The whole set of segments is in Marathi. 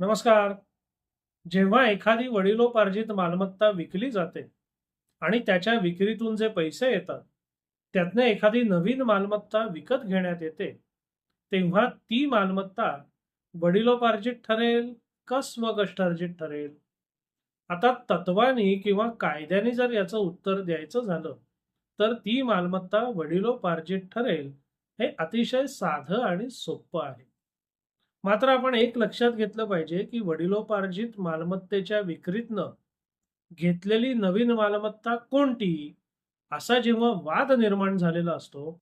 नमस्कार. जेव्हा एखादी वडिलोपार्जित मालमत्ता विकली जाते आणि त्याच्या विक्रीतून जे पैसे येतात त्यातनं एखादी नवीन मालमत्ता विकत घेण्यात येते तेव्हा ती मालमत्ता वडिलोपार्जित ठरेल का स्वकष्टार्जित ठरेल? आता तत्वानी किंवा कायद्याने जर याचं उत्तर द्यायचं झालं तर ती मालमत्ता वडिलोपार्जित ठरेल हे अतिशय साधं आणि सोपं आहे. मात्र आपण एक लक्षात घेतलं पाहिजे की वडिलोपार्जित मालमत्तेच्या विक्रीतनं घेतलेली नवीन मालमत्ता कोणती? असा जेव्हा वाद निर्माण झालेला असतो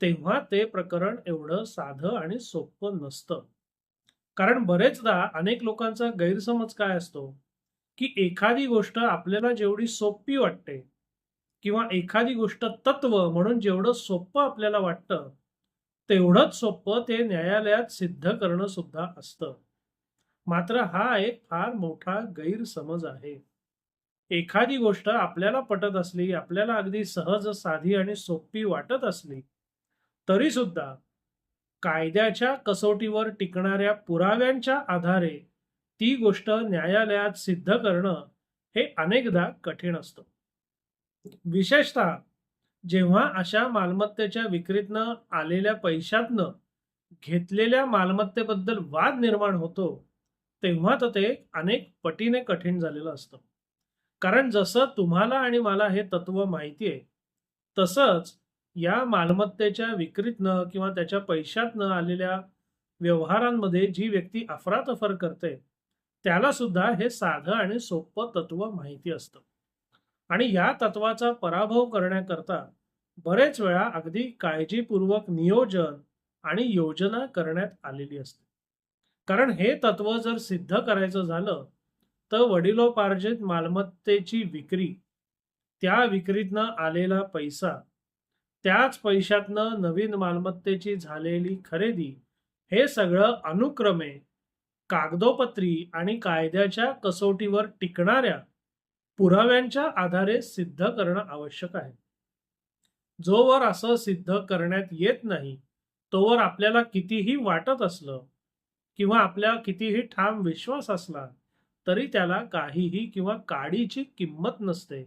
तेव्हा ते प्रकरण एवढं साधं आणि सोपं नसतं. कारण बरेचदा अनेक लोकांचा गैरसमज काय असतो? की एखादी गोष्ट आपल्याला जेवढी सोपी वाटते किंवा एखादी गोष्ट तत्व म्हणून जेवढं सोपं आपल्याला वाटतं तेवढंच सोपं ते न्यायालयात सिद्ध करणं सुद्धा असतं. मात्र हा एक फार मोठा गैरसमज आहे. एखादी गोष्ट आपल्याला पटत असली आपल्याला अगदी सहज साधी आणि सोपी वाटत असली तरी सुद्धा कायद्याच्या कसोटीवर टिकणाऱ्या पुराव्यांच्या आधारे ती गोष्ट न्यायालयात सिद्ध करणं हे अनेकदा कठीण असतं. विशेषतः जेव्हा अशा मालमत्तेच्या विक्रीतनं आलेल्या पैशातनं घेतलेल्या मालमत्तेबद्दल वाद निर्माण होतो तेव्हा तर ते अनेक पटीने कठीण झालेलं असतं. कारण जसं तुम्हाला आणि मला हे तत्व माहिती आहे तसंच या मालमत्तेच्या विक्रीतनं किंवा त्याच्या पैशातनं आलेल्या व्यवहारांमध्ये जी व्यक्ती अफरातफर करते त्याला सुद्धा हे साधं आणि सोपं तत्व माहिती असतं. आणि या तत्वाचा पराभव करण्याकरता बरेच वेळा अगदी काळजीपूर्वक नियोजन आणि योजना करण्यात आलेली असते. कारण हे तत्व जर सिद्ध करायचं झालं तर वडिलोपार्जित मालमत्तेची विक्री त्या विक्रीतनं आलेला पैसा त्याच पैशातनं नवीन मालमत्तेची झालेली खरेदी हे सगळं अनुक्रमे कागदोपत्री आणि कायद्याच्या कसोटीवर टिकणाऱ्या पुराव्यांच्या आधारे सिद्ध करणं आवश्यक आहे. जोवर असं सिद्ध करण्यात येत नाही तोवर आपल्याला कितीही वाटत असलं किंवा आपल्या कितीही ठाम विश्वास असला तरी त्याला काहीही किंवा काडीची किंमत नसते.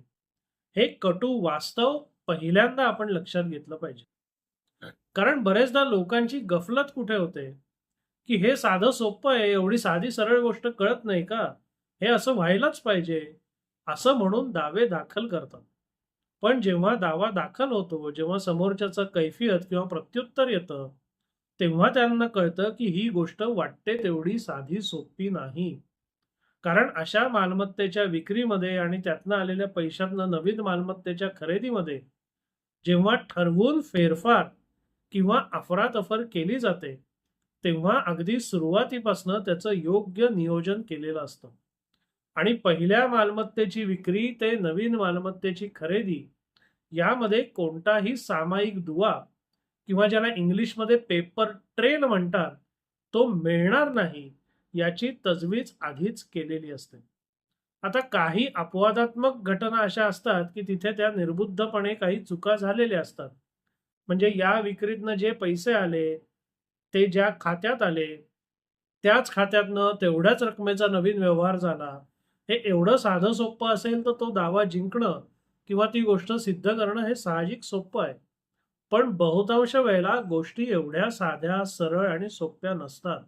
हे कटू वास्तव पहिल्यांदा आपण लक्षात घेतलं पाहिजे. कारण बरेचदा लोकांची गफलत कुठे होते? की हे साधं सोपं आहे एवढी साधी सरळ गोष्ट कळत नाही का? हे असं व्हायलाच पाहिजे. असं म्हणून दावे दाखल करतात. पण जेव्हा दावा दाखल होतो जेव्हा समोरच्याचं कैफियत किंवा प्रत्युत्तर येतं तेव्हा त्यांना कळतं की ही गोष्ट वाटते तेवढी साधी सोपी नाही. कारण अशा मालमत्तेच्या विक्रीमध्ये आणि त्यातनं आलेल्या पैशातनं नवीन मालमत्तेच्या खरेदीमध्ये जेव्हा ठरवून फेरफार किंवा अफरातफर केली जाते तेव्हा अगदी सुरुवातीपासनं त्याचं योग्य नियोजन केलेलं असतं. आणि पहिल्या मालमत्तेची विक्री ते नवीन मालमत्तेची खरेदी यामध्ये कोणताही सामायिक दुवा किंवा ज्याला इंग्लिशमध्ये पेपर ट्रेल म्हणतात तो मिळणार नाही याची तजवीज आधीच केलेली असते. आता काही अपवादात्मक घटना अशा असतात की तिथे त्या निर्बुद्धपणे काही चुका झालेल्या असतात. म्हणजे या विक्रीतनं जे पैसे आले ते ज्या खात्यात आले त्याच खात्यातनं तेवढ्याच रकमेचा नवीन व्यवहार झाला हे एवढं साधं सोपं असेल तर तो दावा जिंकणं किंवा ती गोष्ट सिद्ध करणं हे साहजिक सोपं आहे. पण बहुतांश वेळेला गोष्टी एवढ्या साध्या सरळ आणि सोप्या नसतात.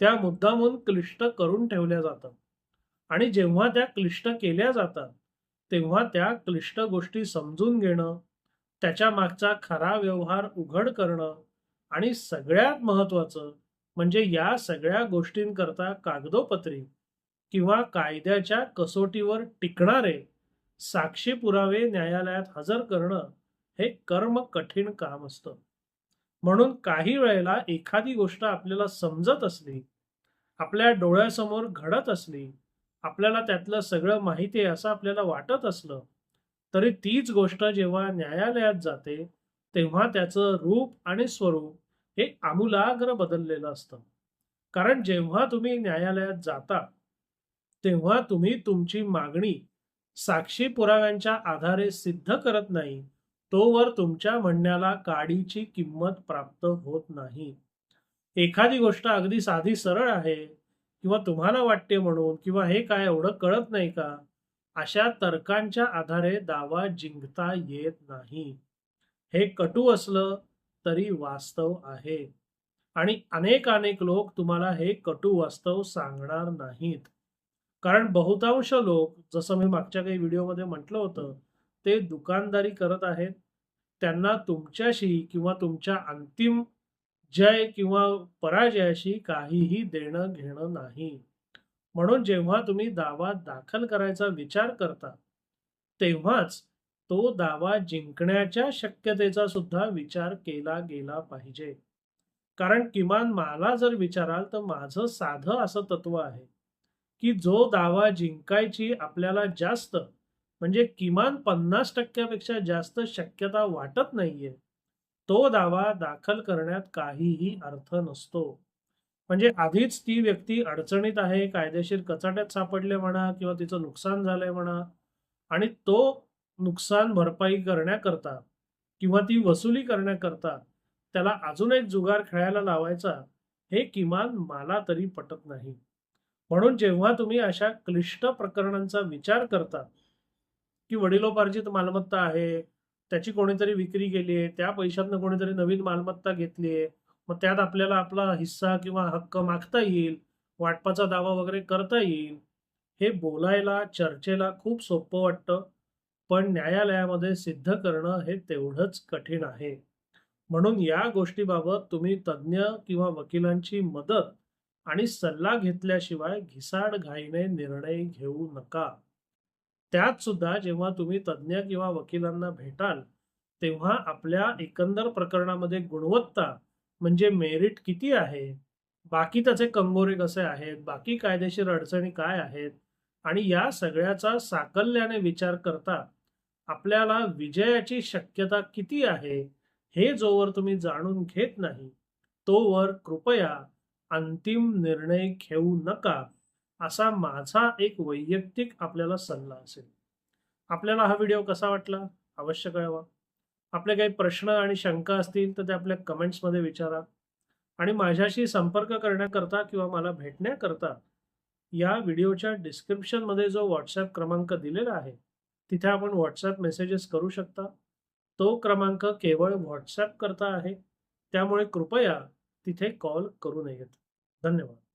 त्या मुद्दामून क्लिष्ट करून ठेवल्या जातात. आणि जेव्हा त्या क्लिष्ट केल्या जातात तेव्हा त्या क्लिष्ट गोष्टी समजून घेणं त्याच्या मागचा खरा व्यवहार उघड करणं आणि सगळ्यात महत्वाचं म्हणजे या सगळ्या गोष्टींकरता कागदोपत्री किंवा कायद्याच्या कसोटीवर टिकणारे साक्षी पुरावे न्यायालयात हजर करणं हे कर्म कठीण काम असतं. म्हणून काही वेळेला एखादी गोष्ट आपल्याला समजत असली आपल्या डोळ्यासमोर घडत असली आपल्याला त्यातलं सगळं माहिती आहे असं आपल्याला वाटत असलं तरी तीच गोष्ट जेव्हा न्यायालयात जाते तेव्हा त्याचं रूप आणि स्वरूप हे आमूलाग्र बदललेलं असतं. कारण जेव्हा तुम्ही न्यायालयात जाता तेव्हा तुम्ही तुमची मागणी साक्षी पुराव्यांच्या आधारे सिद्ध करत नाही तोवर तुमच्या म्हणण्याला काडीची किंमत प्राप्त होत नाही. एखादी गोष्ट अगदी साधी सरळ आहे किंवा तुम्हाला वाटते म्हणून किंवा हे काय एवढं कळत नाही का अशा तर्कांच्या आधारे दावा जिंकता येत नाही. हे कटू असलं तरी वास्तव आहे. आणि अनेक अनेक लोक तुम्हाला हे कटू वास्तव सांगणार नाहीत. कारण बहुतांश लोक जसं मी मागच्या काही व्हिडिओमध्ये म्हटलं होतं ते दुकानदारी करत आहेत. त्यांना तुमच्याशी किंवा तुमच्या अंतिम जय किंवा पराजयाशी काहीही देणं घेणं नाही. म्हणून जेव्हा तुम्ही दावा दाखल करायचा विचार करता तेव्हाच तो दावा जिंकण्याच्या शक्यतेचा सुद्धा विचार केला गेला पाहिजे. कारण किमान मला जर विचाराल तर माझं साधं असं तत्व आहे. की जो दावा जिंकायची आपल्याला जास्त म्हणजे किमान पन्नास टक्क्यापेक्षा जास्त शक्यता वाटत नाहीये तो दावा दाखल करण्यात काहीही अर्थ नसतो. म्हणजे आधीच ती व्यक्ती अडचणीत आहे कायदेशीर कचाट्यात सापडले म्हणा किंवा तिचं नुकसान झालंय म्हणा आणि तो नुकसान भरपाई करण्याकरता किंवा ती वसुली करण्याकरता त्याला अजून एक जुगार खेळायला लावायचा हे किमान मला तरी पटत नाही. म्हणून जेव्हा तुम्ही अशा क्लिष्ट प्रकरणांचा विचार करता की वडिलोपार्जित मालमत्ता आहे त्याची कोणीतरी विक्री केली आहे त्या पैशातनं कोणीतरी नवीन मालमत्ता घेतली आहे मग त्यात आपल्याला आपला हिस्सा किंवा हक्क मागता येईल वाटपाचा दावा वगैरे करता येईल हे बोलायला चर्चेला खूप सोपं वाटतं पण न्यायालयामध्ये सिद्ध करणं हे तेवढंच कठीण आहे. म्हणून या गोष्टीबाबत तुम्ही तज्ज्ञ किंवा वकिलांची मदत आणि सल्ला घेतल्याशिवाय घिसाड घाईने निर्णय घेऊ नका. त्यात सुद्धा जेव्हा तुम्ही तज्ज्ञ किंवा वकिलांना भेटाल तेव्हा आपल्या एकंदर प्रकरणामध्ये गुणवत्ता म्हणजे मेरिट किती आहे? बाकी त्याचे कंगोरे कसे आहेत? बाकी कायदेशीर अडचणी काय आहेत? आणि या सगळ्याचा साकल्याने विचार करता आपल्याला विजयाची शक्यता किती आहे? हे जोवर तुम्ही जाणून घेत नाही तोवर कृपया अंतिम निर्णय घेऊ नका असा माझा एक वैयक्तिक आपल्याला सल्ला असेल. आपल्याला हा व्हिडिओ कसा वाटला? अवश्य कळवा. आपले काही प्रश्न आणि शंका असतील तर ते आपल्या कमेंट्समध्ये विचारा. आणि माझ्याशी संपर्क करण्याकरता किंवा मला भेटण्याकरता या व्हिडिओच्या डिस्क्रिप्शनमध्ये जो व्हॉट्सॲप क्रमांक दिलेला आहे तिथे आपण व्हॉट्सॲप मेसेजेस करू शकता. तो क्रमांक केवळ व्हॉट्सॲप करता आहे. त्यामुळे कृपया तिथे कॉल करू नयेत. धन्यवाद.